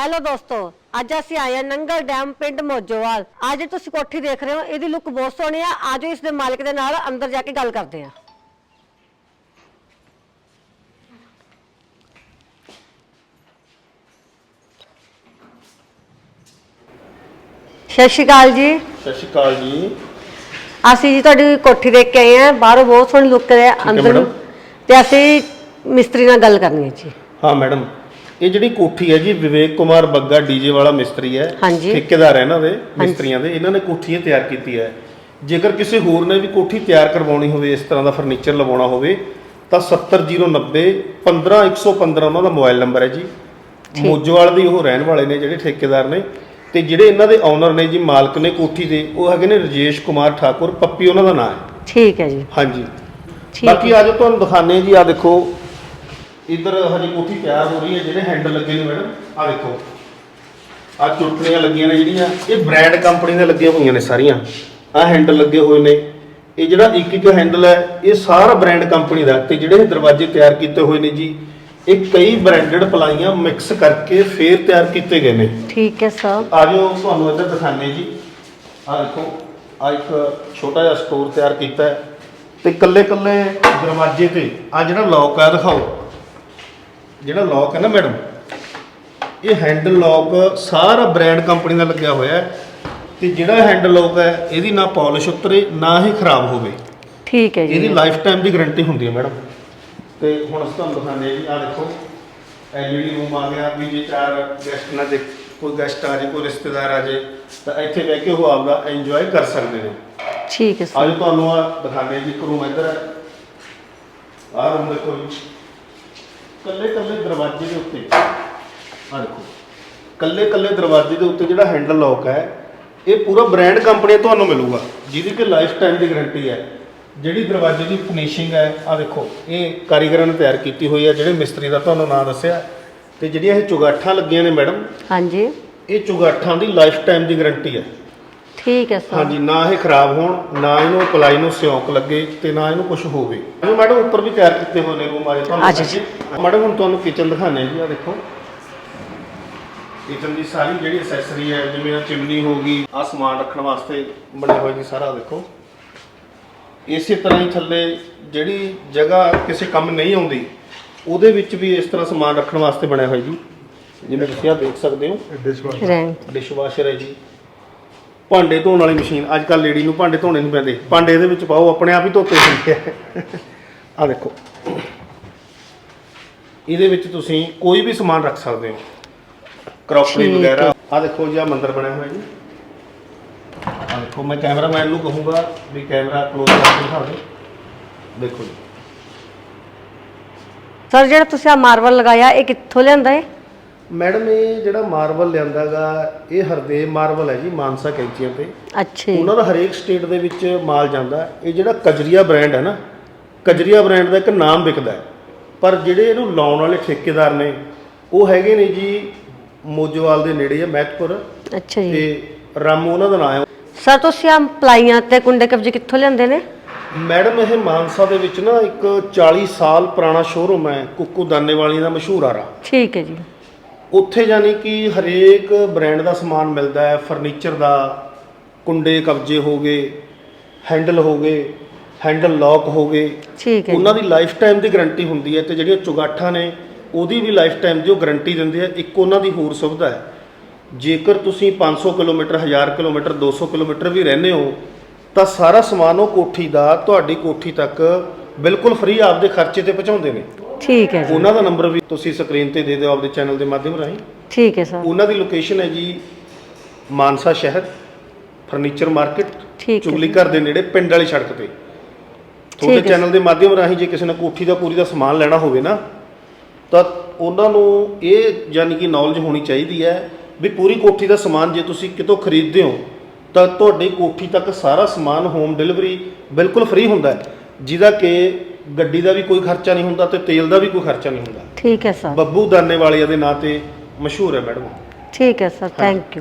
Hello ਦੋਸਤੋ ਅੱਜ ਅਸੀਂ ਆਏ ਹਾਂ ਨੰਗਲ ਡੈਮ ਪਿੰਡ ਮੋਜੋਵਾਲ। ਅੱਜ ਤੁਸੀਂ ਕੋਠੀ ਦੇਖ ਰਹੇ ਹੋ ਇਹਦੀ ਲੁੱਕ ਬਹੁਤ ਸੋਹਣੀ ਆ। ਆਜੋ ਇਸ ਦੇ ਮਾਲਕ ਦੇ ਨਾਲ ਅੰਦਰ ਜਾ ਕੇ ਗੱਲ ਕਰਦੇ ਹਾਂ। ਸਤਿ ਸ਼੍ਰੀ ਅਕਾਲ ਜੀ। ਸਤਿ ਸ਼੍ਰੀ ਅਕਾਲ ਜੀ। ਅਸੀਂ ਜੀ ਤੁਹਾਡੀ ਕੋਠੀ ਦੇਖ ਕੇ ਆਏ ਹਾਂ ਬਾਹਰੋਂ ਬਹੁਤ ਸੋਹਣੀ ਲੁੱਕ ਹੈ ਅੰਦਰ ਮੈਡਮ। ਤੇ ਅਸੀਂ ਮਿਸਤਰੀ ਨਾਲ ਗੱਲ ਕਰਨੀ ਹੈ ਜੀ। ਹਾਂ ਮੈਡਮ ਇਹ ਜਿਹੜੀ ਕੋਠੀ ਹੈ ਜੀ ਵਿਵੇਕ ਕੁਮਾਰ ਬੱਗਾ ਡੀਜੇ ਵਾਲਾ ਮਿਸਤਰੀ ਹੈ। ਹਾਂਜੀ। ਠੇਕੇਦਾਰ ਹੈ ਇਹਨਾਂ ਦੇ ਮਿਸਤਰੀਆਂ ਦੇ। ਇਹਨਾਂ ਨੇ ਕੋਠੀ ਇਹ ਤਿਆਰ ਕੀਤੀ ਹੈ। ਜੇਕਰ ਕਿਸੇ ਹੋਰ ਨੇ ਵੀ ਕੋਠੀ ਤਿਆਰ ਕਰਵਾਉਣੀ ਹੋਵੇ ਇਸ ਤਰ੍ਹਾਂ ਦਾ ਫਰਨੀਚਰ ਲਵਾਉਣਾ ਹੋਵੇ ਤਾਂ 70090 15115 ਉਹਨਾਂ ਦਾ ਮੋਬਾਈਲ ਨੰਬਰ ਹੈ ਜੀ। ਮੋਜੋਵਾਲ ਦੇ ਉਹ ਰਹਿਣ ਵਾਲੇ ਨੇ ਜਿਹੜੇ ਠੇਕੇਦਾਰ ਨੇ। ਤੇ ਜਿਹੜੇ ਇਹਨਾਂ ਦੇ ਓਨਰ ਨੇ ਜੀ ਮਾਲਕ ਨੇ ਕੋਠੀ ਦੇ ਉਹ ਹੈਗੇ ਨੇ ਰਜੇਸ਼ ਕੁਮਾਰ ਠਾਕੁਰ ਪੱਪੀ ਉਹਨਾਂ ਦਾ ਨਾਮ ਹੈ। ਠੀਕ ਹੈ ਜੀ। ਹਾਂਜੀ। ਠੀਕ ਬਾਕੀ ਆਜੋ ਤੁਹਾਨੂੰ ਦਿਖਾਣੇ ਜੀ ਆ ਦੇਖੋ ਇਧਰ ਹਜੇ ਕੋਠੀ ਤਿਆਰ ਹੋ ਰਹੀ ਹੈ ਜਿਹੜੇ ਹੈਂਡਲ ਲੱਗੇ ਨੇ ਮੈਡਮ ਆ ਦੇਖੋ ਆ ਚੁਟਕੀਆਂ ਲੱਗੀਆਂ ਨੇ ਜਿਹੜੀਆਂ ਇਹ ਬ੍ਰਾਂਡ ਕੰਪਨੀ ਦੇ ਲੱਗੀਆਂ ਹੋਈਆਂ ਨੇ ਸਾਰੀਆਂ। ਆ ਹੈਂਡਲ ਲੱਗੇ ਹੋਏ ਨੇ। ਇਹ ਜਿਹੜਾ ਇੱਕ ਇੱਕ ਹੈਂਡਲ ਹੈ ਇਹ ਸਾਰਾ ਬ੍ਰਾਂਡ ਕੰਪਨੀ ਦਾ ਤੇ ਜਿਹੜੇ ਦਰਵਾਜ਼ੇ ਤਿਆਰ ਕੀਤੇ ਹੋਏ ਨੇ ਜੀ ਇਹ ਕਈ ਬ੍ਰਾਂਡਡ ਪਲਾਈਆਂ ਮਿਕਸ ਕਰਕੇ ਫੇਰ ਤਿਆਰ ਕੀਤੇ ਗਏ ਨੇ। ਠੀਕ ਹੈ ਸਰ। ਆਜੋ ਤੁਹਾਨੂੰ ਇੱਧਰ ਦਿਖਾਣੇ ਜੀ। ਆ ਦੇਖੋ ਆ ਇੱਕ ਛੋਟਾ ਜਿਹਾ ਸਟੋਰ ਤਿਆਰ ਕੀਤਾ ਹੈ। ਤੇ ਕੱਲੇ ਕੱਲੇ ਦਰਵਾਜ਼ੇ ਤੇ ਆ ਜਿਹੜਾ ਲੌਕ ਆ ਦਿਖਾਓ। ਜਿਹੜਾ ਲੌਕ ਹੈ ਨਾ ਮੈਡਮ ਇਹ ਹੈਂਡਲ ਲੌਕ ਸਾਰਾ ਬ੍ਰਾਂਡ ਕੰਪਨੀ ਦਾ ਲੱਗਿਆ ਹੋਇਆ ਹੈ ਤੇ ਜਿਹੜਾ ਹੈਂਡਲ ਲੌਕ ਹੈ ਇਹਦੀ ਨਾ ਪਾਲਿਸ਼ ਉਤਰੇ ਨਾ ਹੀ ਖਰਾਬ ਹੋਵੇ। ਠੀਕ ਹੈ ਇਹਦੀ ਜੀ। ਲਾਈਫ ਟਾਈਮ ਦੀ ਗਾਰੰਟੀ ਹੁੰਦੀ ਹੈ ਮੈਡਮ ਤੇ ਹੁਣ ਅਸੀਂ ਤੁਹਾਨੂੰ ਦਿਖਾਉਂਦੇ ਹਾਂ ਜੀ ਆ ਦੇਖੋ ਐਲਈਡੀ ਰੂਮ ਆ ਗਿਆ ਵੀ ਜੇ ਚਾਰ ਗੈਸਟ ਨਾ ਦੇ ਕੋਈ ਗੈਸਟ ਆ ਜੇ ਕੋਈ ਰਿਸ਼ਤੇਦਾਰ ਆ ਜੇ ਤਾਂ ਇੱਥੇ ਬਹਿ ਕੇ ਉਹ ਆਪਦਾ ਇੰਜੋਏ ਕਰ ਸਕਦੇ ਨੇ। ਠੀਕ ਹੈ ਸਰ ਅੱਜ ਤੁਹਾਨੂੰ ਆ ਦਿਖਾਉਂਦੇ ਹਾਂ ਜੀ ਇੱਕ ਰੂਮ ਇੱਧਰ ਹੈ। ਆ ਰੂਮ ਦੇਖੋ ਜੀ। ਕੱਲੇ ਕੱਲੇ ਦਰਵਾਜ਼ੇ ਦੇ ਉੱਤੇ। ਆ ਦੇਖੋ ਕੱਲੇ ਕੱਲੇ ਦਰਵਾਜ਼ੇ ਦੇ ਉੱਤੇ ਜਿਹੜਾ ਹੈਂਡਲ ਲੌਕ ਹੈ ਇਹ ਪੂਰਾ ਬ੍ਰਾਂਡ ਕੰਪਨੀ ਤੁਹਾਨੂੰ ਮਿਲੂਗਾ ਜਿਹਦੀ ਕਿ ਲਾਈਫ ਟਾਈਮ ਦੀ ਗਾਰੰਟੀ ਹੈ। ਜਿਹੜੀ ਦਰਵਾਜ਼ੇ ਦੀ ਫਿਨਿਸ਼ਿੰਗ ਹੈ ਆ ਦੇਖੋ ਇਹ ਕਾਰੀਗਰਾਂ ਨੇ ਤਿਆਰ ਕੀਤੀ ਹੋਈ ਹੈ ਜਿਹੜੇ ਮਿਸਤਰੀ ਦਾ ਤੁਹਾਨੂੰ ਨਾਮ ਦੱਸਿਆ। ਤੇ ਜਿਹੜੀਆਂ ਇਹ ਚੁਗਾਠਾਂ ਲੱਗੀਆਂ ਨੇ ਮੈਡਮ ਹਾਂਜੀ। ਇਹ ਚੁਗਾਠਾਂ ਦੀ ਲਾਈਫ ਟਾਈਮ ਦੀ ਗਾਰੰਟੀ ਹੈ। ਠੀਕ ਹੈ ਸਰ। ਹਾਂਜੀ ਨਾ ਇਹ ਖਰਾਬ ਹੋਣ ਨਾ ਇਹਨੂੰ ਪਲਾਈ ਨੂੰ ਸਿਉਂਕ ਲੱਗੇ ਤੇ ਨਾ ਇਹਨੂੰ ਕੁਝ ਹੋਵੇ। ਇਹ ਮੈਡਮ ਉੱਪਰ ਵੀ ਤਿਆਰ ਕੀਤੇ ਹੋਏ ਨੇ ਰੂਮ ਆਏ ਆ ਜਾਓ ਜੀ। ਮੈਡਮ ਹੁਣ ਤੁਹਾਨੂੰ ਕਿਚਨ ਦਿਖਾਣੇ ਜੀ ਆ ਦੇਖੋ। ਕਿਚਨ ਦੀ ਸਾਰੀ ਜਿਹੜੀ ਐਕਸੈਸਰੀ ਹੈ ਜਿਵੇਂ ਆ ਚਿਮਨੀ ਹੋ ਗਈ ਆ ਸਮਾਨ ਰੱਖਣ ਵਾਸਤੇ ਬਣੇ ਹੋਏ ਜੀ ਸਾਰਾ ਦੇਖੋ। ਇਸੇ ਤਰ੍ਹਾਂ ਹੀ ਥੱਲੇ ਜਿਹੜੀ ਜਗ੍ਹਾ ਕਿਸੇ ਕੰਮ ਨਹੀਂ ਆਉਂਦੀ ਉਹਦੇ ਵਿੱਚ ਵੀ ਇਸ ਤਰ੍ਹਾਂ ਸਮਾਨ ਰੱਖਣ ਵਾਸਤੇ ਬਣਿਆ ਹੋਇਆ ਜੀ। ਜਿਵੇਂ ਤੁਸੀਂ ਆ ਦੇਖ ਸਕਦੇ ਹੋ। ਰੈਂਕ ਡਿਸ਼ਵਾਸ਼ਰ ਹੈ ਜੀ। ਭਾਂਡੇ ਧੋਣ ਵਾਲੀ ਮਸ਼ੀਨ ਅੱਜ ਕੱਲ ਲੇਡੀ ਨੂੰ ਭਾਂਡੇ ਧੋਣੇ ਨਹੀਂ ਪੈਂਦੇ। ਭਾਂਡੇ ਇਹਦੇ ਵਿੱਚ ਪਾਓ ਆਪਣੇ ਆਪ ਹੀ ਧੋਤੇ ਹੁੰਦੇ ਆ। ਆ ਦੇਖੋ। ਇਹਦੇ ਵਿੱਚ ਤੁਸੀਂ ਕੋਈ ਵੀ ਸਮਾਨ ਰੱਖ ਸਕਦੇ ਹੋ। ਕਰੋਕਰੀ ਵਗੈਰਾ। ਆ ਦੇਖੋ ਜੀ ਆ ਮੰਦਰ ਬਣਿਆ ਹੋਇਆ ਜੀ। ਆ ਦੇਖੋ ਮੈਂ ਕੈਮਰਾਮੈਨ ਨੂੰ ਕਹੂੰਗਾ ਵੀ ਕੈਮਰਾ ਕਲੋਜ਼ ਕਰਕੇ ਦਿਖਾ ਦੇ ਦੇਖੋ ਜੀ। ਸਰ ਜਿਹੜਾ ਤੁਸੀਂ ਆ ਮਾਰਬਲ ਲਗਾਇਆ ਇਹ ਕਿੱਥੋਂ ਲਿਆਂਦਾ ਹੈ ਮੈਡਮ ਇਹ ਜਿਹੜਾ ਮਾਰਬਲ ਲਿਆਂਦਾਗਾ ਇਹ ਹਰਦੇਵ ਮਾਰਬਲ ਹੈ ਜੀ ਮਾਨਸਾ ਕੈਂਚੀਆਂ ਤੇ। ਅੱਛਾ ਜੀ। ਉਹਨਾਂ ਦਾ ਹਰੇਕ ਸਟੇਟ ਦੇ ਵਿੱਚ ਮਾਲ ਜਾਂਦਾ। ਹੈ। ਇਹ ਜਿਹੜਾ ਕਜਰੀਆ ਬ੍ਰਾਂਡ ਹੈ ਨਾ ਕਜਰੀਆ ਬ੍ਰਾਂਡ ਦਾ ਇੱਕ ਨਾਮ ਵਿਕਦਾ ਹੈ। ਪਰ ਜਿਹੜੇ ਇਹਨੂੰ ਲਾਉਣ ਵਾਲੇ ਠੇਕੇਦਾਰ ਨੇ ਉਹ ਹੈਗੇ ਨੇ ਜੀ ਮੋਜੋਵਾਲ ਦੇ ਨੇੜੇ ਹੈ ਮਹਿਤਪੁਰ। ਅੱਛਾ ਜੀ। ਤੇ ਰਾਮੂ ਉਹਨਾਂ ਦਾ ਨਾਮ ਹੈ। ਸਰ ਤੁਸੀਂ ਆ ਪਲਾਈਆਂ ਤੇ ਕੁੰਡੇ ਕਬਜੇ ਕਿੱਥੋਂ ਲਿਆਂਦੇ ਨੇ? ਮੈਡਮ ਇਹ ਮਾਨਸਾ ਦੇ ਵਿੱਚ ਨਾ ਇੱਕ 40 ਸਾਲ ਪੁਰਾਣਾ ਸ਼ੋਰੂਮ ਹੈ ਕੁੱਕੂ ਦਾਨੇ ਵਾਲੀ ਦਾ ਮਸ਼ਹੂਰ ਆਰਾ। ਠੀਕ ਹੈ ਜੀ। ਉੱਥੇ ਜਾਨੀ ਕਿ ਹਰੇਕ ਬ੍ਰਾਂਡ ਦਾ ਸਮਾਨ ਮਿਲਦਾ ਹੈ ਫਰਨੀਚਰ ਦਾ ਕੁੰਡੇ ਕਬਜੇ ਹੋ ਗਏ ਹੈਂਡਲ ਹੋ ਗਏ ਹੈਂਡਲ ਲੌਕ ਹੋ ਗਏ। ਠੀਕ ਹੈ ਉਹਨਾਂ ਦੀ ਲਾਈਫ ਟਾਈਮ ਦੀ ਗਾਰੰਟੀ ਹੁੰਦੀ ਹੈ ਤੇ ਜਿਹੜੀਆਂ ਚੁਗਾਠਾਂ ਨੇ ਉਹਦੀ ਵੀ ਲਾਈਫ ਟਾਈਮ ਦੀ ਉਹ ਗਾਰੰਟੀ ਦਿੰਦੇ ਆ। ਇੱਕ ਉਹਨਾਂ ਦੀ ਹੋਰ ਸੁਵਿਧਾ ਹੈ। ਜੇਕਰ ਤੁਸੀਂ 500 ਕਿਲੋਮੀਟਰ 1000 ਕਿਲੋਮੀਟਰ 200 ਕਿਲੋਮੀਟਰ ਵੀ ਰਹਿੰਦੇ ਹੋ ਤਾਂ ਸਾਰਾ ਸਮਾਨ ਉਹ ਕੋਠੀ ਦਾ ਤੁਹਾਡੀ ਕੋਠੀ ਤੱਕ ਬਿਲਕੁਲ ਫ੍ਰੀ ਆਪਦੇ ਖਰਚੇ ਤੇ ਪਹੁੰਚਾਉਂਦੇ ਨੇ। ਠੀਕ ਹੈ ਜੀ। ਉਹਨਾਂ ਦਾ ਨੰਬਰ ਵੀ ਤੁਸੀਂ ਸਕਰੀਨ ਤੇ ਦੇ ਦਿਓ ਆਪਦੇ ਚੈਨਲ ਦੇ ਮਾਧਿਅਮ ਰਾਹੀਂ। ਠੀਕ ਹੈ ਸਰ। ਉਹਨਾਂ ਦੀ ਲੋਕੇਸ਼ਨ ਹੈ ਜੀ ਮਾਨਸਾ ਸ਼ਹਿਰ ਫਰਨੀਚਰ ਮਾਰਕੀਟ ਠੀਕ ਹੈ। ਚੁਗਲੀ ਘਰ ਦੇ ਨੇੜੇ ਪਿੰਡ ਵਾਲੀ ਸੜਕ ਤੇ। ਤੁਹਾਡੇ ਹੈ। ਚੈਨਲ ਦੇ ਮਾਧਿਅਮ ਰਾਹੀਂ ਜੇ ਕਿਸੇ ਨੇ ਕੋਠੀ ਦਾ ਪੂਰੀ ਦਾ ਸਮਾਨ ਲੈਣਾ ਹੋਵੇ ਨਾ ਤਾਂ ਉਹਨਾਂ ਨੂੰ ਇਹ ਯਾਨੀ ਕਿ ਨੌਲੇਜ ਹੋਣੀ ਚਾਹੀਦੀ ਹੈ ਵੀ ਪੂਰੀ ਕੋਠੀ ਦਾ ਸਮਾਨ ਜੇ ਤੁਸੀਂ ਕਿਤੋਂ ਖਰੀਦਦੇ ਹੋ ਤਾਂ ਤੁਹਾਡੀ ਕੋਠੀ ਤੱਕ ਸਾਰਾ ਸਮਾਨ ਹੋਮ ਡਿਲੀਵਰੀ ਬਿਲਕੁਲ ਫ੍ਰੀ ਹੁੰਦਾ ਹੈ। ਜਿਹਦਾ ਕਿ ਗੱਡੀ ਦਾ ਵੀ ਕੋਈ ਖਰਚਾ ਨਹੀਂ ਹੁੰਦਾ ਤੇ ਤੇਲ ਦਾ ਵੀ ਕੋਈ ਖਰਚਾ ਨਹੀਂ ਹੁੰਦਾ। ਠੀਕ ਹੈ ਸਰ। ਬੱਬੂ ਦਾਨੇ ਵਾਲਿਆਂ ਦੇ ਨਾਂ ਤੇ ਮਸ਼ਹੂਰ ਹੈ ਮੈਡਮ ਠੀਕ ਹੈ ਸਰ ਥੈਂਕ ਯੂ